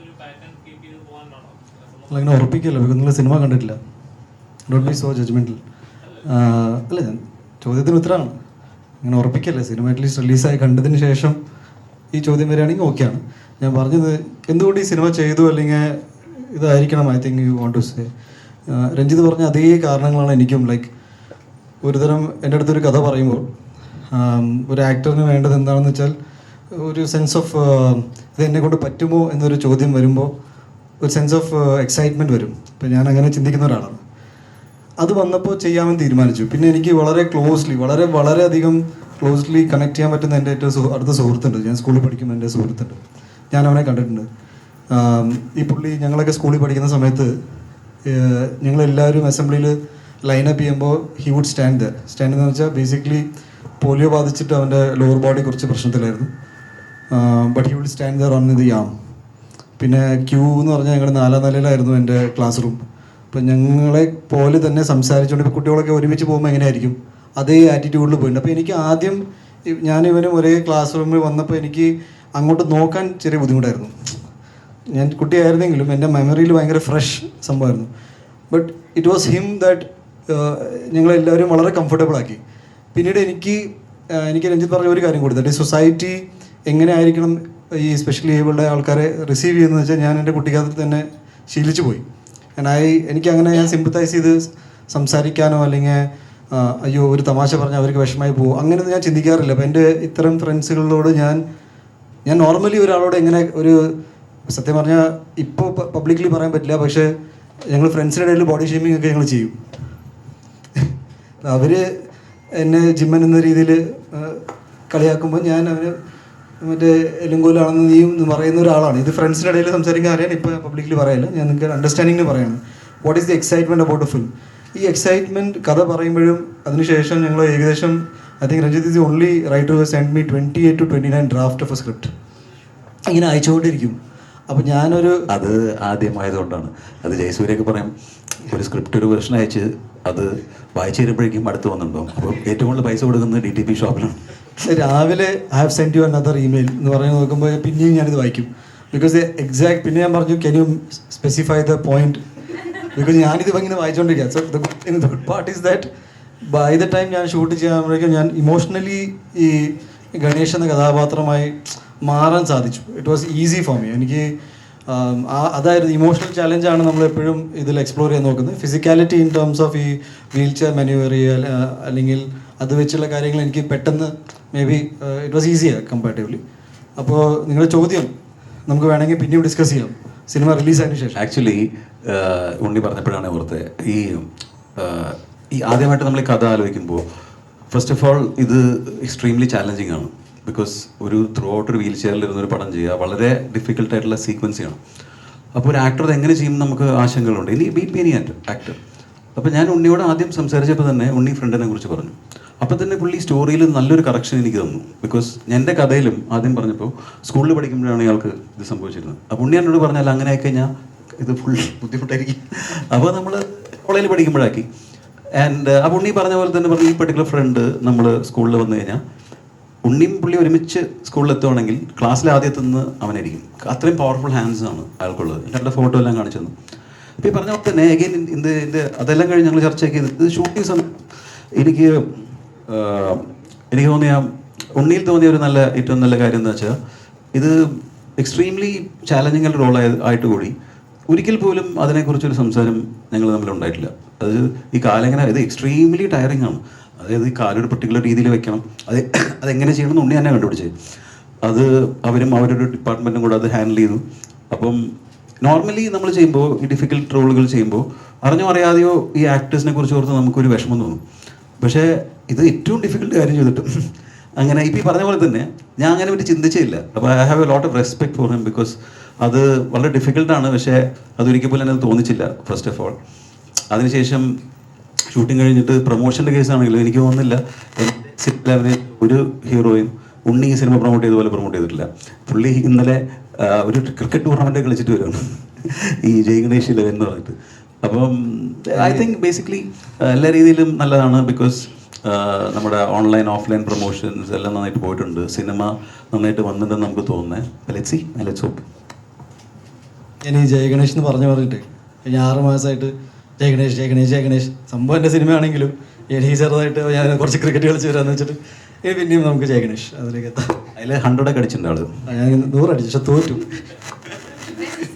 ഒരു പാറ്റേൺ അങ്ങനെ ഉറപ്പിക്കില്ല? ബിക്കോസ് നിങ്ങൾ സിനിമ കണ്ടിട്ടില്ല. ഡോണ്ട് ബി സോ ജഡ്ജ്മെന്റൽ അല്ല ചോദ്യത്തിന് ഉത്തരമാണ്. അങ്ങനെ ഉറപ്പിക്കല്ലേ? സിനിമ അറ്റ്ലീസ്റ്റ് റിലീസായി കണ്ടതിന് ശേഷം ഈ ചോദ്യം വരികയാണെങ്കിൽ ഓക്കെയാണ് ഞാൻ പറഞ്ഞത് എന്തുകൊണ്ട് ഈ സിനിമ ചെയ്തു അല്ലെങ്കിൽ ഇതായിരിക്കണം I think you want to say Ranjith പറഞ്ഞ അതേ കാരണങ്ങളാണ് എനിക്കും ലൈക്ക് ഒരുതരം എന്റെ അടുത്തൊരു കഥ പറയുമ്പോൾ ഒരു ആക്ടറിന് വേണ്ടത് എന്താണെന്ന് വെച്ചാൽ ഒരു സെൻസ് ഓഫ് ഇത് എന്നെ കൊണ്ട് പറ്റുമോ എന്നൊരു ചോദ്യം വരുമ്പോൾ ഒരു സെൻസ് ഓഫ് എക്സൈറ്റ്മെന്റ് വരും. ഇപ്പം ഞാൻ അങ്ങനെ ചിന്തിക്കുന്ന ഒരാളാണ്. അത് വന്നപ്പോൾ ചെയ്യാമെന്ന് തീരുമാനിച്ചു. പിന്നെ എനിക്ക് വളരെ ക്ലോസ്ലി വളരെ വളരെയധികം ക്ലോസ്ലി കണക്ട് ചെയ്യാൻ പറ്റുന്ന എന്റെ ഏറ്റവും അടുത്ത സുഹൃത്തുണ്ട്. ഞാൻ സ്കൂളിൽ പഠിക്കുമ്പോൾ എന്റെ സുഹൃത്തുണ്ട്. ഞാൻ അവനെ കണ്ടിട്ടുണ്ട്. ഈ പുള്ളി ഞങ്ങളൊക്കെ സ്കൂളിൽ പഠിക്കുന്ന സമയത്ത് ഞങ്ങളെല്ലാവരും അസംബ്ലിയിൽ ലൈനപ്പ് ചെയ്യുമ്പോൾ he would stand there stand എന്ന് വെച്ചാൽ ബേസിക്കലി പോളിയോ ബാധിച്ചിട്ട് അവന്റെ ലോവർ ബോഡി കുറച്ച് പ്രശ്നത്തിലായിരുന്നു. But he will stand there on the യാം പിന്നെ ക്യൂ എന്ന് പറഞ്ഞാൽ ഞങ്ങളുടെ നാലാം നിലയിലായിരുന്നു എന്റെ ക്ലാസ് റൂം അപ്പം ഞങ്ങളെ പോലെ തന്നെ സംസാരിച്ചുകൊണ്ട് ഇപ്പോൾ കുട്ടികളൊക്കെ ഒരുമിച്ച് പോകുമ്പോൾ എങ്ങനെയായിരിക്കും? അതേ ആറ്റിറ്റ്യൂഡിൽ പോയിട്ടുണ്ട്. അപ്പോൾ എനിക്ക് ആദ്യം ഞാൻ ഇവനും ഒരേ ക്ലാസ് റൂമിൽ വന്നപ്പോൾ എനിക്ക് അങ്ങോട്ട് നോക്കാൻ ചെറിയ ബുദ്ധിമുട്ടായിരുന്നു. ഞാൻ കുട്ടിയായിരുന്നെങ്കിലും എന്റെ മെമ്മറിയിൽ ഭയങ്കര ഫ്രഷ് സംഭവമായിരുന്നു. But it was him that ഞങ്ങളെല്ലാവരും വളരെ കംഫർട്ടബിൾ ആക്കി. പിന്നീട് എനിക്ക് എനിക്ക് രഞ്ജിത്ത് പറഞ്ഞ ഒരു കാര്യം കൂടുതൽ സൊസൈറ്റി എങ്ങനെ ആയിരിക്കണം ഈ സ്പെഷ്യലി ഏബിളുടെ ആൾക്കാരെ റിസീവ് ചെയ്യുന്നത് വെച്ചാൽ ഞാൻ എന്റെ കുട്ടിക്കാലത്ത് തന്നെ ശീലിച്ചു പോയി. ഞാനായി എനിക്ക് അങ്ങനെ ഞാൻ സിമ്പത്തൈസ് ചെയ്ത് സംസാരിക്കാനോ അല്ലെങ്കിൽ അയ്യോ ഒരു തമാശ പറഞ്ഞാൽ അവർക്ക് വിഷമമായി പോകും. അങ്ങനെ ഞാൻ ചിന്തിക്കാറില്ല. അപ്പോൾ എന്റെ ഇത്തരം ഫ്രണ്ട്സുകളോട് ഞാൻ ഞാൻ നോർമലി ഒരാളോട് എങ്ങനെ ഒരു സത്യം പറഞ്ഞാൽ ഇപ്പോൾ പബ്ലിക്കലി പറയാൻ പറ്റില്ല. പക്ഷേ ഞങ്ങൾ ഫ്രണ്ട്സിന്റെ ഇടയിൽ ബോഡി ഷേമിംഗ് ഒക്കെ ഞങ്ങൾ ചെയ്യും. അവർ എന്നെ ജിമ്മൻ എന്ന രീതിയിൽ കളിയാക്കുമ്പോൾ ഞാൻ അവന് മറ്റേ എലുങ്കോലാണെന്ന് നീയും എന്ന് പറയുന്ന ഒരാളാണ്. ഇത് ഫ്രണ്ട്സിന്റെ ഇടയിൽ സംസാരിക്കാൻ അറിയാൻ ഇപ്പോൾ പബ്ലിക്കിൽ പറയില്ല. ഞാൻ നിങ്ങൾക്ക് അണ്ടർസ്റ്റാൻഡിങ്ങിന് പറയാണ്. What is the excitement about a film ഈ എക്സൈറ്റ്മെന്റ് കഥ പറയുമ്പോഴും അതിനുശേഷം ഞങ്ങൾ ഏകദേശം I think Ranjith is only writer send me twenty eight two twenty nine draft of a script ഇങ്ങനെ അയച്ചുകൊണ്ടിരിക്കും. അപ്പോൾ ഞാനൊരു അത് ആദ്യമായതുകൊണ്ടാണ്. അത് ജയസൂര്യൊക്കെ പറയും. ഒരു സ്ക്രിപ്റ്റ് ഒരു വെർഷൻ അയച്ച് അത് വായിച്ചു തരുമ്പോഴേക്കും അടുത്ത് വന്നിട്ടുണ്ടോ അപ്പോൾ ഏറ്റവും കൂടുതൽ പൈസ കൊടുക്കുന്നത് ഡി ടി പി ഷോപ്പിലാണ് രാവിലെ I have send you another email എന്ന് പറഞ്ഞ് നോക്കുമ്പോൾ പിന്നെയും ഞാനിത് വായിക്കും. ബിക്കോസ് എക്സാക്ട് പിന്നെ ഞാൻ പറഞ്ഞു can you specify the point because ഞാനിത് ഇങ്ങനെ വായിച്ചുകൊണ്ടിരിക്കുക so the part is that by the time ഞാൻ ഷൂട്ട് ചെയ്യുമ്പോഴേക്കും ഞാൻ ഇമോഷണലി ഈ ഗണേഷ് എന്ന കഥാപാത്രമായി മാറാൻ സാധിച്ചു. It was easy for me എനിക്ക് ആം, ആ അതായിരുന്നു ഇമോഷണൽ ചാലഞ്ചാണ് നമ്മൾ എപ്പോഴും ഇതിൽ എക്സ്പ്ലോർ ചെയ്യാൻ നോക്കുന്നത്. ഫിസിക്കാലിറ്റി ഇൻ ടേംസ് ഓഫ് ഈ വീൽ ചെയർ മെനുവർ അല്ലെങ്കിൽ അത് വെച്ചുള്ള കാര്യങ്ങൾ എനിക്ക് പെട്ടെന്ന് maybe it was easier comparatively അപ്പോൾ നിങ്ങളുടെ ചോദ്യം നമുക്ക് വേണമെങ്കിൽ പിന്നെയും ഡിസ്കസ് ചെയ്യാം. സിനിമ റിലീസായതിനു ശേഷം. ആക്ച്വലി ഉണ്ണി പറഞ്ഞപ്പോഴാണ് ഓർത്ത് ഈ ഈ ആദ്യമായിട്ട് നമ്മൾ കഥ ആലോചിക്കുമ്പോൾ ഫസ്റ്റ് ഓഫ് ഓൾ ഇത് എക്സ്ട്രീംലി ചാലഞ്ചിങ് ആണ്. ബിക്കോസ് ഒരു ത്രൂ ഔട്ട് ഒരു വീൽ ചെയറിൽ ഇരുന്നൊരു പടം ചെയ്യുക വളരെ ഡിഫിക്കൽട്ട് ആയിട്ടുള്ള സീക്വൻസ് ചെയ്യണം അപ്പോൾ ഒരു ആക്ടർ അത് എങ്ങനെ ചെയ്യും നമുക്ക് ആശങ്കകളുണ്ട്. ഇനി ബി പി എനി ആക്ടർ അപ്പോൾ ഞാൻ ഉണ്ണിയോട് ആദ്യം സംസാരിച്ചപ്പോൾ തന്നെ ഉണ്ണി ഫ്രണ്ടിനെ കുറിച്ച് പറഞ്ഞു. അപ്പോൾ തന്നെ പുള്ളി സ്റ്റോറിയിൽ നല്ലൊരു കറക്ഷൻ എനിക്ക് തന്നു. ബിക്കോസ് എന്റെ കഥയിലും ആദ്യം പറഞ്ഞപ്പോൾ സ്കൂളിൽ പഠിക്കുമ്പോഴാണ് ഇയാൾക്ക് ഇത് സംഭവിച്ചിരുന്നത്. അപ്പോൾ ഉണ്ണി എന്നോട് പറഞ്ഞാൽ അങ്ങനെ ആയിക്കഴിഞ്ഞാൽ ഇത് ഫുൾ ബുദ്ധിമുട്ടായിരിക്കും. അപ്പോൾ നമ്മൾ കോളേജിൽ പഠിക്കുമ്പോഴാക്കി. ആൻഡ് അപ്പോൾ ഉണ്ണി പറഞ്ഞ പോലെ തന്നെ പറഞ്ഞു ഈ പെർട്ടിക്കുലർ ഫ്രണ്ട് നമ്മൾ സ്കൂളിൽ വന്നു കഴിഞ്ഞാൽ ഉണ്ണിയും പുള്ളി ഒരുമിച്ച് സ്കൂളിൽ എത്തുവാണെങ്കിൽ ക്ലാസ്സിൽ ആദ്യം എത്തുന്നത് അവനായിരിക്കും. അത്രയും പവർഫുൾ ഹാൻഡ്സ് ആണ് അയാൾക്കുള്ളത്. എന്റെ ഫോട്ടോ എല്ലാം കാണിച്ചു തന്നു അപ്പോൾ ഈ പറഞ്ഞ തന്നെ അഗൈൻ ഇത് ഇത് അതെല്ലാം കഴിഞ്ഞ് ഞങ്ങൾ ചർച്ച ചെയ്ത് ഇത് ഷൂട്ടിങ് സമയം എനിക്ക് എനിക്ക് തോന്നിയ ഉണ്ണിയിൽ തോന്നിയ ഒരു നല്ല ഏറ്റവും നല്ല കാര്യം എന്ന് വെച്ചാൽ ഇത് എക്സ്ട്രീംലി ചാലഞ്ചിങ് റോൾ ആയിട്ട് കൂടി ഒരിക്കൽ പോലും അതിനെക്കുറിച്ചൊരു സംസാരം ഞങ്ങൾ തമ്മിൽ ഉണ്ടായിട്ടില്ല. അത് ഈ കാലെങ്ങനെ ഇത് എക്സ്ട്രീംലി ടയറിങ് ആണ്. അതായത് ഈ കാലൊരു പെർട്ടിക്കുലർ രീതിയിൽ വെക്കണം. അത് അതെങ്ങനെ ചെയ്യണം എന്ന് ഉണ്ണി തന്നെ കണ്ടുപിടിച്ചത് അത് അവരും അവരൊരു ഡിപ്പാർട്ട്മെന്റും കൂടെ അത് ഹാൻഡിൽ ചെയ്തു. അപ്പം നോർമലി നമ്മൾ ചെയ്യുമ്പോൾ ഈ ഡിഫിക്കൽട്ട് റോളുകൾ ചെയ്യുമ്പോൾ അറിഞ്ഞോ അറിയാതെയോ ഈ ആക്ടേഴ്സിനെ കുറിച്ച് ഓർത്ത് നമുക്കൊരു വിഷമം തോന്നും. പക്ഷേ ഇത് ഏറ്റവും ഡിഫിക്കൽട്ട് കാര്യം ചെയ്തിട്ടും അങ്ങനെ ഇപ്പം ഈ പറഞ്ഞ പോലെ തന്നെ ഞാൻ അങ്ങനെ പറ്റി ചിന്തിച്ചില്ല അപ്പോൾ I have a lot of respect for him because അത് വളരെ ഡിഫിക്കൽട്ടാണ് പക്ഷേ അതൊരിക്കൽ പോലും എന്നെ തോന്നിച്ചില്ല ഫസ്റ്റ് ഓഫ് ഓൾ അതിനുശേഷം ഷൂട്ടിംഗ് കഴിഞ്ഞിട്ട് പ്രൊമോഷന്റെ കേസാണെങ്കിലും എനിക്ക് തോന്നുന്നില്ല. സിനിമയിൽ ഒരു ഹീറോയും ഉണ്ണി ഈ സിനിമ പ്രൊമോട്ട് ചെയ്ത പോലെ പ്രൊമോട്ട് ചെയ്തിട്ടില്ല. പുള്ളി ഇന്നലെ ഒരു ക്രിക്കറ്റ് ടൂർണമെന്റ് കളിച്ചിട്ട് വരുവാണ് ഈ ജയ് ഗണേഷ് ഇലവൻ എന്ന് പറഞ്ഞിട്ട്. അപ്പം ഐ തിങ്ക് ബേസിക്കലി എല്ലാ രീതിയിലും നല്ലതാണ് ബിക്കോസ് നമ്മുടെ ഓൺലൈൻ ഓഫ്ലൈൻ പ്രൊമോഷൻസ് എല്ലാം നന്നായിട്ട് പോയിട്ടുണ്ട്. സിനിമ നന്നായിട്ട് വന്നിട്ടുണ്ടെന്ന് നമുക്ക് തോന്നുന്നത് ലെറ്റ്സ് സി ലെറ്റ്സ് ഹോപ്പ് ഞാൻ ഈ ജയഗണേഷ് എന്ന് പറഞ്ഞു പറഞ്ഞിട്ട് കഴിഞ്ഞ ആറ് മാസമായിട്ട് ജയഗണേഷ് ജയഗണേഷ് ജയഗണേഷ്. സംഭവം എന്റെ സിനിമയാണെങ്കിലും എനിക്ക് ചെറുതായിട്ട് ഞാൻ കുറച്ച് ക്രിക്കറ്റ് കളിച്ച് വരാമെന്ന് വെച്ചിട്ട് ഇനി പിന്നെയും നമുക്ക് ജയഗണേഷ് അതിലേക്ക് എത്താം. അതിൽ ഹൺഡ്രഡൊക്കെ അടിച്ചിട്ടുണ്ട് ആൾ. ആ, ഞാൻ നൂറടിച്ചു പക്ഷെ തോറ്റു.